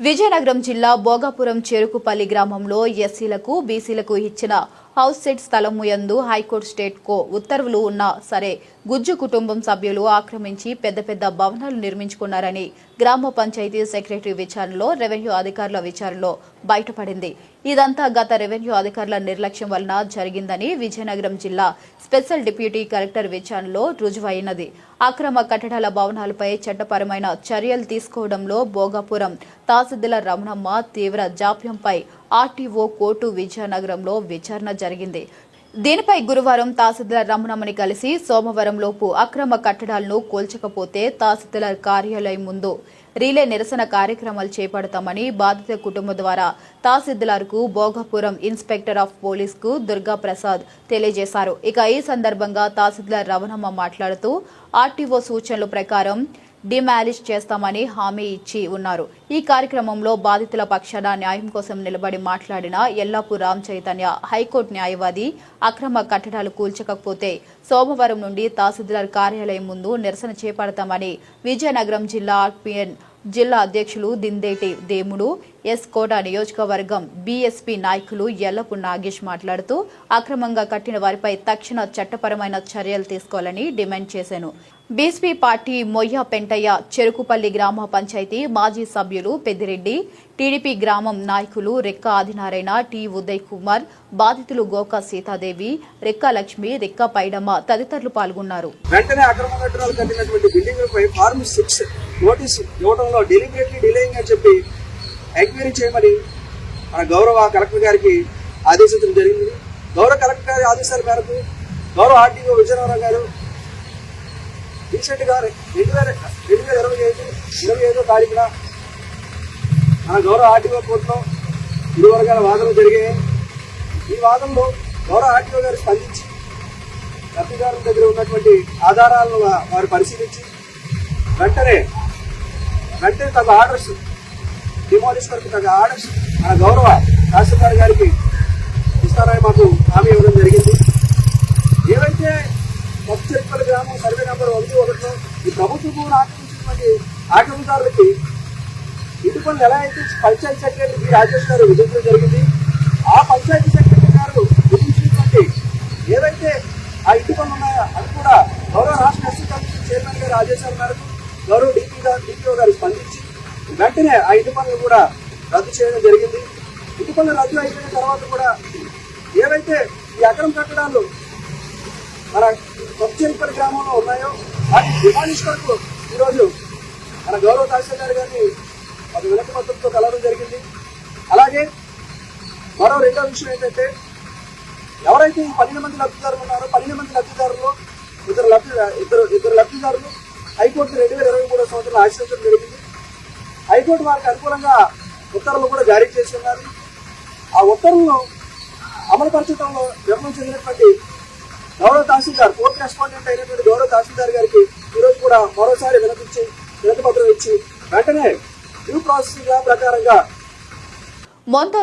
విజయనగరం జిల్లా భోగాపురం చెరుకుపల్లి గ్రామంలో ఎస్సీలకు బీసీలకు ఇచ్చిన హౌస్ సెట్ స్థలం యందు హైకోర్టు స్టేట్ కో ఉత్తర్వులు ఉన్నా సరే గుజ్జు కుటుంబం సభ్యులు ఆక్రమించి పెద్ద పెద్ద భవనాలు నిర్మించుకున్నారని గ్రామ పంచాయతీ సెక్రటరీ విచారణలో రెవెన్యూ అధికారుల విచారణలో బయటపడింది. ఇదంతా గత రెవెన్యూ అధికారుల నిర్లక్ష్యం వలన జరిగిందని విజయనగరం జిల్లా స్పెషల్ డిప్యూటీ కలెక్టర్ విచారణలో రుజువైనది. అక్రమ కట్టడాల భవనాలపై చట్టపరమైన చర్యలు తీసుకోవడంలో భోగాపురం తహసీల్దార్ రమణమ్మ తీవ్ర జాప్యంపై ఆర్టీఓ కోర్టు విజయనగరంలో విచారణ జరిగింది. దీనిపై గురువారం తహసీల్దార్ రమణమ్మని కలిసి సోమవారం లోపు అక్రమ కట్టడాలను కూల్చకపోతే తహసీల్దార్ కార్యాలయం ముందు రీలే నిరసన కార్యక్రమాలు చేపడతామని బాధిత కుటుంబం ద్వారా తహసీల్దార్కు భోగపురం ఇన్స్పెక్టర్ ఆఫ్ పోలీస్కు దుర్గా ప్రసాద్ తెలియజేశారు. ఇక ఈ సందర్భంగా తహసీల్దార్ రమణమ్మ మాట్లాడుతూ ఆర్టీఓ సూచనల ప్రకారం డిమాలిష్ చేస్తామని హామీ ఇచ్చి ఉన్నారు. ఈ కార్యక్రమంలో బాధితుల పక్షాన న్యాయం కోసం నిలబడి మాట్లాడిన ఎల్లాపు రామ్ చైతన్య హైకోర్టు న్యాయవాది అక్రమ కట్టడాలు కూల్చకపోతే సోమవారం నుండి తహసీల్దార్ కార్యాలయం ముందు నిరసన చేపడతామని విజయనగరం జిల్లా ఆర్పిఎన్ జిల్లా అధ్యక్షులు దిందేటి దేముడు ఎస్ కోట నియోజకవర్గం బీఎస్పీ నాయకులు ఎల్లపు నాగేష్ మాట్లాడుతూ అక్రమంగా కట్టిన వారిపై తక్షణ చట్టపరమైన చర్యలు తీసుకోవాలని డిమాండ్ చేశాను. బీఎస్పీ పార్టీ మొయ్య పెంటయ్య చెరుకుపల్లి గ్రామ పంచాయతీ మాజీ సభ్యులు పెద్దిరెడ్డి టీడీపీ గ్రామం నాయకులు రెక్క ఆదినారాయణ టి ఉదయ్ కుమార్ బాధితులు గోక సీతాదేవి రెక్క లక్ష్మి రెక్క పైడమ్మ తదితరులు పాల్గొన్నారు. వెంటనే అక్రమ కట్టడాలు కట్టినటువంటి బిల్డింగ్లపై ఫార్మ్ సిక్స్ నోటీస్ ఇవ్వడంలో డెలిబరేట్లీ డిలేయింగ్ అని చెప్పి ఎంక్వైరీ చేయమని మన గౌరవ కలెక్టర్ గారికి ఆదేశించడం జరిగింది. గౌరవ కలెక్టర్ గారి ఆదేశాల మేరకు గౌరవ ఆర్టీఓ విజయనగరం గారు రీసెంట్గా రెండు వేల రెండు వేల ఇరవై ఐదు ఇరవై ఐదో తారీఖున మన గౌరవ ఆర్టీఓ కోర్టులో ఇరు వర్గాల వాదనలు జరిగాయి. ఈ వాదనలో గౌరవ ఆర్టీఓ గారు స్పందించి లబ్ధిదారుల దగ్గర ఉన్నటువంటి ఆధారాలను వారు పరిశీలించి వెంటనే వెంటనే తగ్గ ఆర్డర్స్ డిమాలిష్ కొరకు తగ్గ ఆర్డర్స్ మన గౌరవ తహసీల్దార్ గారికి ఆక్రమణదారులకి ఇటు పనులు ఎలా అయితే పంచాయతీ సెక్రటరీ బి రాజేష్ గారు విధించడం జరిగింది ఆ పంచాయతీ సెక్రటరీ గారు విధించినటువంటి ఏవైతే ఆ ఇటు పనులు ఉన్నాయో అది కూడా గౌరవ రాష్ట్ర ఎస్సీ కమిషన్ చైర్మన్ గారు ఆదేశాల మేరకు గౌరవ డిపి గారు డిపిఓ గారు స్పందించి వెంటనే ఆ ఇటు పనులు కూడా రద్దు చేయడం జరిగింది. ఇటు పనులు రద్దు అయిపోయిన తర్వాత కూడా ఏవైతే ఈ అక్రమ కట్టడాలు మన కొత్తపల్లి గ్రామంలో ఉన్నాయో వాటి డిమాలిష్ కొరకు ఈరోజు మన గౌరవ తహసీల్దార్ గారిని ఒక వినతి మద్దతుతో కలవడం జరిగింది. అలాగే మరో రెండో విషయం ఏంటంటే ఎవరైతే ఈ పన్నెండు మంది లబ్ధిదారులు ఉన్నారో పన్నెండు మంది లబ్ధిదారులు ఇద్దరు లబ్ధి ఇద్దరు ఇద్దరు లబ్ధిదారులు హైకోర్టు రెండు వేల ఇరవై మూడో సంవత్సరం ఆశ్రయించడం జరిగింది. హైకోర్టు వారికి అనుకూలంగా ఉత్తర్వులు కూడా జారీ చేసి ఉన్నారు. ఆ ఉత్తర్వులను అమలుపరచడంలో నిర్ణయం చెందినటువంటి గౌరవ తహసీల్దార్ కోర్టు రెస్పాండెంట్ అయినటువంటి గౌరవ తహసీల్దార్ గారికి ఈరోజు కూడా మరోసారి వినపించి వినతి ఇచ్చి వెంటనే డ్యూ ప్రాసెస్ ప్రకారంగా మొంత